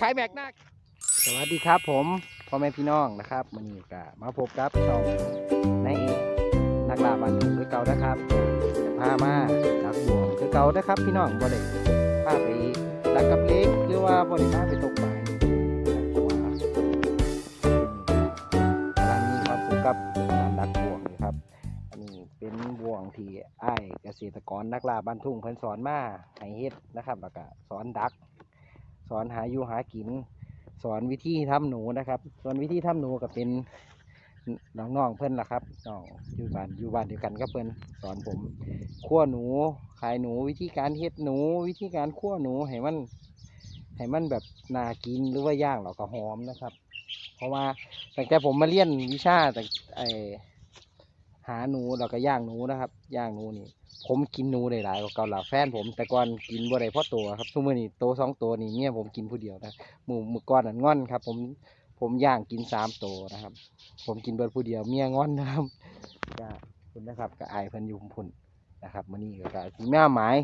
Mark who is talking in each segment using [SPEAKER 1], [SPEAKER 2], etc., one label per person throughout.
[SPEAKER 1] ขายแม็กนักสวัสดีครับผมพ่อแม่พี่น้องนะครับวันนี้ก็มาพบกับช่องในเอกนักล่าบันทึกคือเก่านะครับจะพามาดักบวงคือเก่านะครับพี่น้องบ่ได้พาไปดักกับเล็กหรือว่าบ่ได้พาไปตกปลานะครับเพราะว่ากำลังมีความสุขกับการดักบวงอยู่ครับ อันนี้เป็นบ่วงที่ไอ้เกษตรกรนักล่าบ้านทุ่งเพิ่นสอนมาให้เฮ็ดนะครับ แล้วก็สอนดัก สอนหาอยู่หากิน สอนวิธีทำหนูนะครับสอนวิธีทำหนูก็เป็นน้องๆเพิ่อนล่ะครับน้องอยู่บ้านอยู่บ้านเดียวกันก็เพิ่อนสอนผมคั่วหนูขายหนูวิธีการเฮ็ดหนู วิธีการคั่วหนูให้มันให้มันแบบน่ากินหรือว่าย่างเราก็หอมนะครับ เพราะว่าตั้งแต่ผมมาเรียนวิชาแต่ไอหาหนูแล้วก็ย่างหนูนะครับ ย่างหนูนี่ ผมกินหนูได้หลายกว่าเก่าหลาแฟนผมแต่ก่อนกินบ่ได้เพราะตัวครับทุกมื้อนี้โตสองตัวนี่เมียผมกินผู้เดียวนะหมูหมูก่อนนั่นงอนครับ ผมผมย่างกินสามตัวนะครับ ผมกินเบิดผู้เดียวเมียงอนนะครับก็คุณนะครับก็อายเพิ่นอยู่พุ่นนะครับมื้อนี้ก็ก็สิแม่หมาย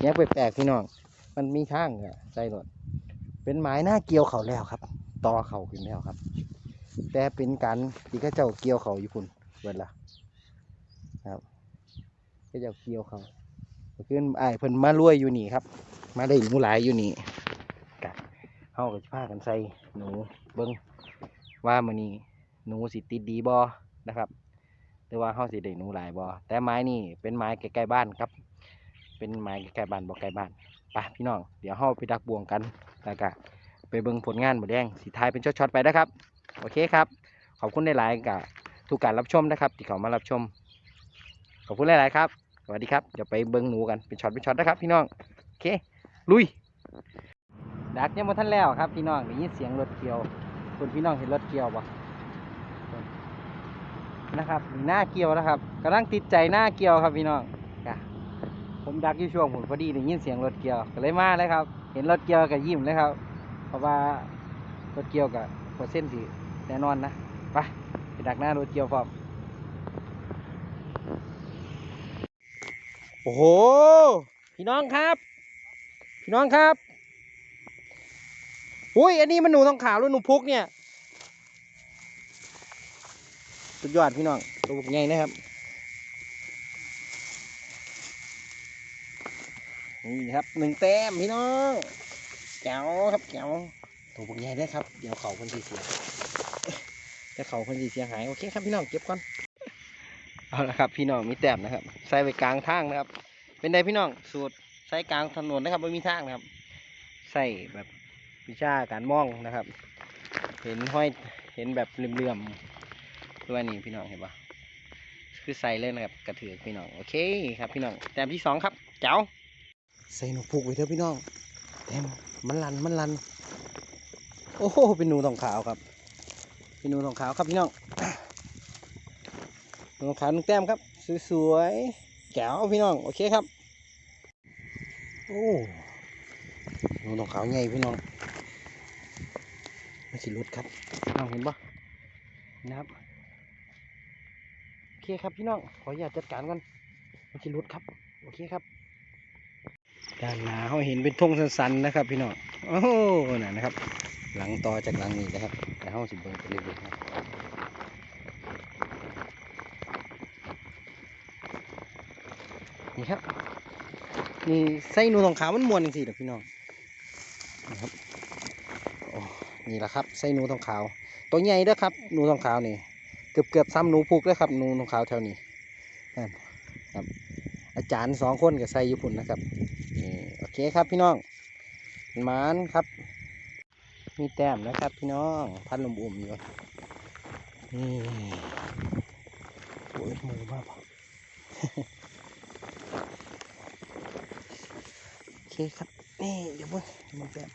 [SPEAKER 1] แยกไปแปลกๆพี่น้องมันมีทางอะใจรถเป็นไม้หน้าเกี่ยวเขาแล้วครับต่อเขาขึ้นแล้วครับ แต่เป็นการที่เขาเจ้าเกี่ยวเขาอยู่พุ่นเบิดละครับ ก็จะเกี่ยวเขาขึ้นไอ้เพิ่นมารวยอยู่นี่ครับ มาได้หนูหลายอยู่นี่กะเฮาก็สิพากันใส่หนูเบิ่งว่ามื้อนี้หนูสิติดดีบ่นะครับหรือว่าเฮาสิได้หนูหลายบ่แต่ไม้นี่เป็นไม้ใกล้ๆบ้านครับ เป็นไม้ใกล้ๆบ้านบ่ไกล้บ้านไปพี่น้องเดี๋ยวเฮาไปดักบวงกันแล้วก็ไปเบิ่งผลงานหมดแดงสิทายเป็นช็อตๆไปนะครับ โอเคครับ ขอบคุณหลายๆกับทุกการรับชมนะครับ ที่เขามารับชม ขอบคุณหลายๆครับ สวัสดีครับเดี๋ยวไปเบิ้งหนูกันเป็นช็อตเป็นช็อตนะครับ พี่น้องโอเคลุยดักยังมาท่านแล้วครับพี่น้องได้ยินเสียงรถเกี่ยวคุณพี่น้องเห็นรถเกี่ยวปะนะครับหน้าเกี่ยวนะครับกำลังติดใจหน้าเกี่ยวครับพี่น้องผมดักอยู่ช่วงผมพอดีได้ยินเสียงรถเกี่ยวก็เลยมาเลยครับ เห็นรถเกี่ยวก็ยิ้มเลยครับ เพราะว่ารถเกี่ยวกับเปอร์เซ็นสิแน่นอนนะไปไปดักหน้ารถเกี่ยวพร้อม โอ้โห พี่น้องครับ พี่น้องครับอุ้ย อันนี้มันหนูทองขาวหรือหนูพุกเนี่ย สุดยอดพี่น้อง ตัวบุกใหญ่นะครับ นี่ครับหนึ่งแต้มพี่น้องแก้วครับแก้วตัวบุกใหญ่ได้ครับ เดี๋ยวเขาคนสีเสียแต่เขาคนสีเสียหาย โอเคครับพี่น้องเก็บก่อน เอาละครับ พี่น้องมีแต้มนะครับใส่ไว้กลางทางนะครับ เป็นไดพี่น้องสูตรใส่กลางถนนนะครับไม่มีทางนะครับ ใส่แบบวิชาการมองนะครับ เห็นห้อยเห็นแบบเหลื่อมๆตัวนี้พี่น้องเห็นปะคือใส่เลยนะครับกระเถือพี่น้องโอเคครับพี่น้องแต้มที่สองครับเจ้าใส่หนูผูกไว้เถอะพี่น้องแต้มมันลันมันลัน โอ้โหเป็นหนูทองขาวครับ เป็นหนูทองขาวครับพี่น้อง นูทองขาวหนึ่งแต้มครับ สวยๆแก้วพี่น้อง โอเคครับ โอ้หนูทองขาวใหญ่พี่น้องไม่สิรุดครับน้องเห็นปะนะครับ โอเคครับพี่น้อง ขออนุญาตจัดการก่อนไม่สิรุดครับ โอเคครับ ด้านหน้าเขาเห็นเป็นธงสันๆนะครับ พี่น้อง โอ้โหน่ะนะครับ หลังต่อจากหลังนี้นะครับ แต่เขาสิเบิ่งไปเรื่อยๆครับ นี่ครับ นี่ไส้หนูทองขาวมันมวนจริงๆเด้อพี่น้องนะครับโอ้นี่แหละครับไส้หนูทองขาว ตัวใหญ่ด้อครับหนูทองขาวนี่เกือบเกือบซ้ำหนูพุกเลยครับหนูทองขาวแถวนี้นั่นครับ อาจารย์สองคนกับไส้ญี่ปุ่นนะครับนี่โอเคครับพี่น้องหมานครับ มีแต้มนะครับ พี่น้องพันลมอุ่มอยู่นี่ โอ้ยมือมาก โอ เคครับนี่เดี๋ยวเพิ่งเดี๋ยวมึงแป๊บ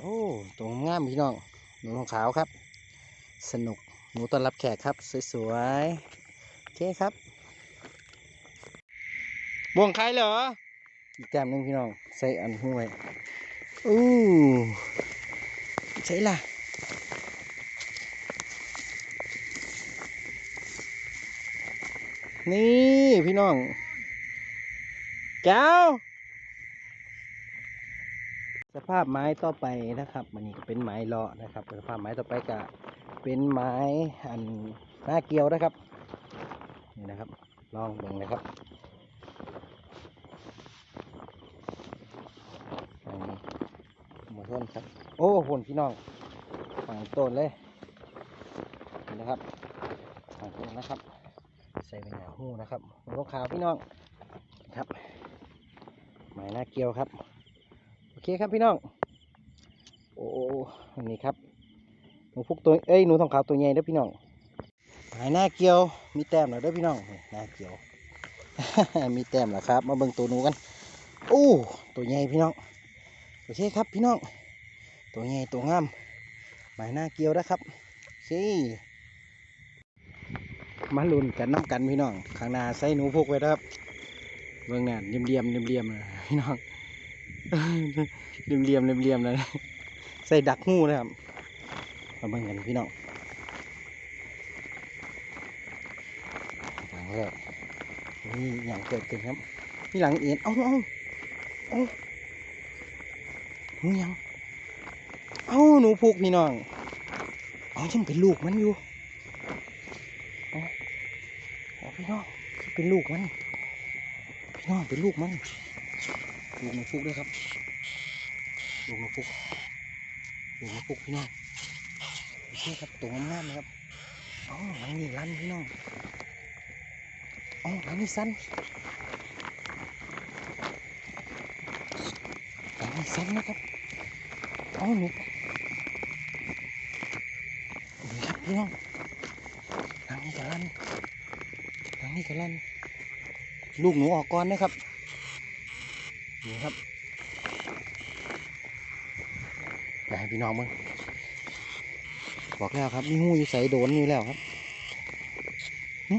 [SPEAKER 1] โอ้ตรงงามพี่น้องหนูทองขาวครับ สนุกหนูต้อนรับแขกครับ สวยๆโอเคครับบ่วงใครเหรอ อีกแต้มหนึงพี่น้องใส่อันห้วยอู้ใช่ล่ะนี่ พี่น้องแก้ว ภาพไม้ต่อไปนะครับมันนี่ก็เป็นไม้เลาะนะครับ สภาพไม้ต่อไปก็เป็นไม้อันหน้าเกลียวนะครับนี่นะครับลองเบิ่งนะครับหมดต้นครับ โอ้ผลพี่น้องฝั่งต้นเลยนี่นะครับฝั่งต้นนะครับ ใส่เป็นหนาหูนะครับหัวขาวพี่น้องครับไม้หน้าเกลียวครับ เคครับพี่น้อง โอ้นนี้ครับหนูพุกตัวเอ้ยหนูทองขาวตัวใหญ่เด้อพี่น้องหายหน้าเกี่ยวมีแต้มแล้วเด้อพี่น้องหน้าเกี่ยว มีแต้มแล้วครับ มาเบิ่งตัวหนูกันโอ้ตัวใหญ่พี่น้องโอเคครับพี่น้อง ตัวใหญ่ตัวงามหมายหน้าเกี่ยวนะครับโอเคมาลุ้นกันน้ำกันพี่น้อง ข้างหน้าใส่หนูพุกไว้ครับ เบิ่งเนี่ยเรียมเรียมเลยพี่น้อง เรียมเรียมเรียมเรียมๆเลยใส่ดักหูนะครับมาเบิ่งกันพี่น้องหลังแรกนี่อย่างเกิดขึ้นครับพี่หลังเอ็นเอ้าเอ้าเอ้าหนูยังเอ้าหนูผูกพี่น้องเอ้ายังเป็นลูกมันอยู่เอ้าเอพี่น้องเป็นลูกมันพี่น้องเป็นลูกมัน ลูกมันผูกด้วยครับลูกนกฟุกลูกนกฟุกพี่น้องโอเคครับตัวงามนะครับอ๋อหลังนี้รันพี่น้องอ๋อหลังนี้สั้นหลังนี้สั้นนะครับอ๋อหนูนี่ครับพี่น้องหลังนี้กระลันหลังนี้กระลันลูกหนูออกก่อนนะครับ นี่ครับอยากให้พี่น้องมึงบอกแล้วครับ มีหูอยู่ใส่โดนอยู่แล้วครับหึ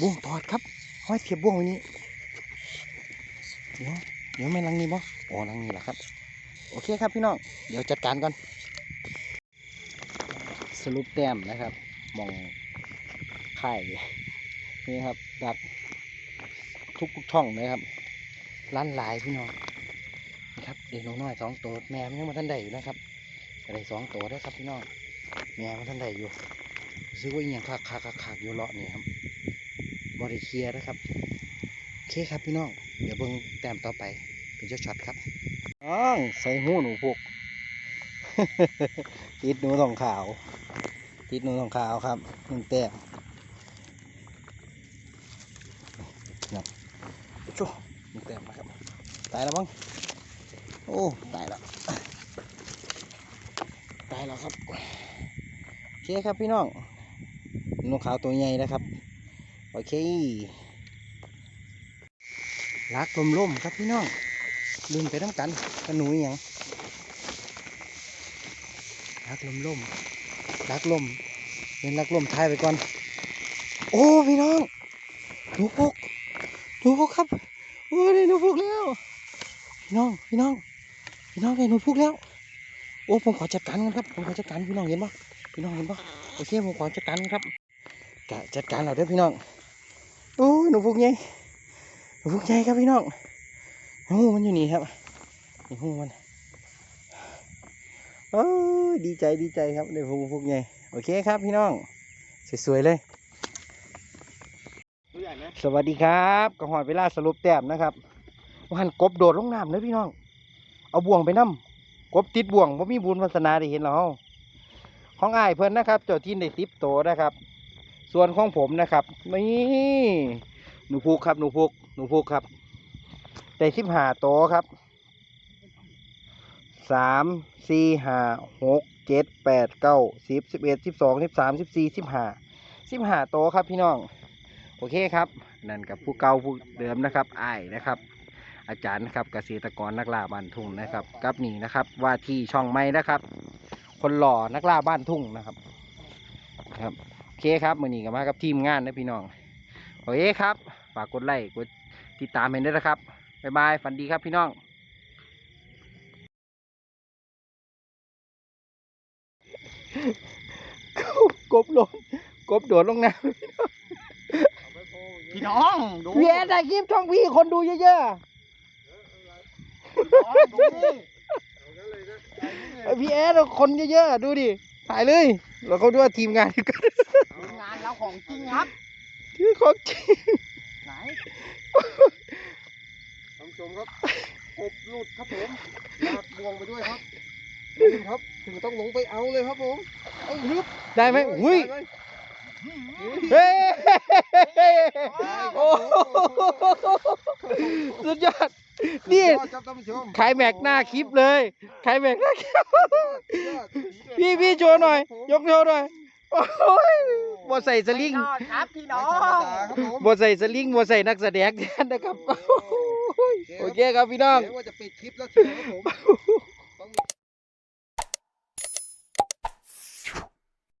[SPEAKER 1] บ่วงตอดครับห้อยเทียบบ่วงไว้นี้เดี๋ยวเดี๋ยวแม่ลังนี้บ่อ๋อลังนี้แหละครับ โอเคครับพี่น้อง เดี๋ยวจัดการก่อน สรุปแต้มนะครับ มองไข่นี่ครับดักทุกทุกช่องเลยครับ ล้านหลายพี่น้องนะครับเด็กน้องน้อยสองตัวแม่มันยังมาทันใดอยู่นะครับอะไรสองตัวได้ครับพี่น้องแม่มันทันใดอยู่ซื้อว่าอย่างคักคักคักคักอยู่เลาะนี่ครับบริเคียนะครับโอเคครับพี่น้องเดี๋ยวเบิ่งแต้มต่อไปเป็นเจ้าช็อตครับน้องใส่หูหนูพวกติดหนูทองขาว ติดหนูทองขาวครับหนึ่งแต้มนะจุ๊หนึ่งแต้มนะครับ ตายแล้วมั้งโอ้ตายแล้วตายแล้วครับโอเคครับพี่น้องนกขาวตัวใหญ่นะครับโอเคลักลมๆครับพี่น้องลืมไปน้ำกันกระหนูอย่างลักลมๆลักลมเป็นลักลมทายไปก่อน โอ้พี่น้องหนูพุกหนูพุกครับโอ้ได้หนูพุกแล้ว พี่น้อง พี่น้อง พี่น้องได้หนูพุกแล้ว โอ้ผมขอจัดการกันครับ ผมขอจัดการพี่น้องเห็นปะพี่น้องเห็นปะโอเคผมขอจัดการกันครับกะจัดการเราเด้อพี่น้องโอ้ยหนูพุกใหญ่หนูพุกใหญ่ครับพี่น้องหูมันอยู่นี่ครับนี่หูมันโอ้ยดีใจดีใจครับได้พุกพุกใหญ่โอเคครับพี่น้อง สวยๆเลย
[SPEAKER 2] ตัวใหญ่ไหม
[SPEAKER 1] สวัสดีครับกระหอยเวลาสรุปแต้มนะครับว่า หันกบโดดลงน้ำเลยพี่น้อง เอาบ่วงไปนํกบติดบ่วงว่ามีบุญวาสนาได้เห็นเฮาของอ้ายเพิ่นนะครับ เจ้าที่ได้สิบโตวนะครับ ส่วนของผมนะครับนี่หนูพุกครับหนูพุกหนูพุกครับได้สิบห้าโตวครับสามสี่ห้าหกเจ็ดแปดเก้าสิบสิบเอ็ดสิบสองสิบสามสิบสี่สิบห้าสิบห้าโตวครับพี่น้อง โอเคครับ นั่นกับผู้เก่าผู้เดิมนะครับอ้ายนะครับ อาจารย์นะครับเกษตรกรนักล่าบ้านทุ่งนะครับกับนี่นะครับ ว่าที่ช่องไม้นะครับ คนหล่อนักล่าบ้านทุ่งนะครับครับโอเคครับมือนี้ก็มากับทีมงานนะพี่น้องโอเคครับฝากกดไลค์กดติดตามเห็นด้วยนะครับบ๊ายบายฝันดีครับพี่น้องกบลงกบโดดลงน้ำ
[SPEAKER 2] พี่น้องดู
[SPEAKER 1] เวียนถ่ายคลิปช่องพี่คนดูเยอะ
[SPEAKER 2] ดูนี่
[SPEAKER 1] ไอ พี่แอดคนเยอะๆดูดิถ่ายเลยเราเขาดูว่าทีมงานที่กัน
[SPEAKER 2] งานเราของจริงครับ
[SPEAKER 1] ที่ของจริง
[SPEAKER 2] ไหน
[SPEAKER 3] ท่านผู้ชมครับกบหลุดครับผมลากบ่วงไปด้วยครับลุงครับถึงต้องลงไปเอาเลยครับผมเอาฮึบ
[SPEAKER 1] ได้ไหมหุ้ย
[SPEAKER 3] ได้ไหม
[SPEAKER 1] เฮ้ยโอ้โหสุดยอด นี่
[SPEAKER 3] สุดยอดครับท่านผู้ชม
[SPEAKER 1] ขายแม็กหน้าคลิปเลยขายแม็กหน้าคลิปพี่พี่โชว์หน่อย ยกโชว์หน่อย โอ้ยบัใส่สลิง
[SPEAKER 2] ไม่รอดครับพี่น้
[SPEAKER 3] น้
[SPEAKER 2] อ
[SPEAKER 3] อง
[SPEAKER 2] ง
[SPEAKER 3] ครับผม
[SPEAKER 1] บัใส่สลิงบัใส่นักแสดงแทนนะครับ โอ้ยโอเคครับพี่น้อง
[SPEAKER 3] เดี๋ยวว่าจะปิดคลิปแล้วเชียวครับผม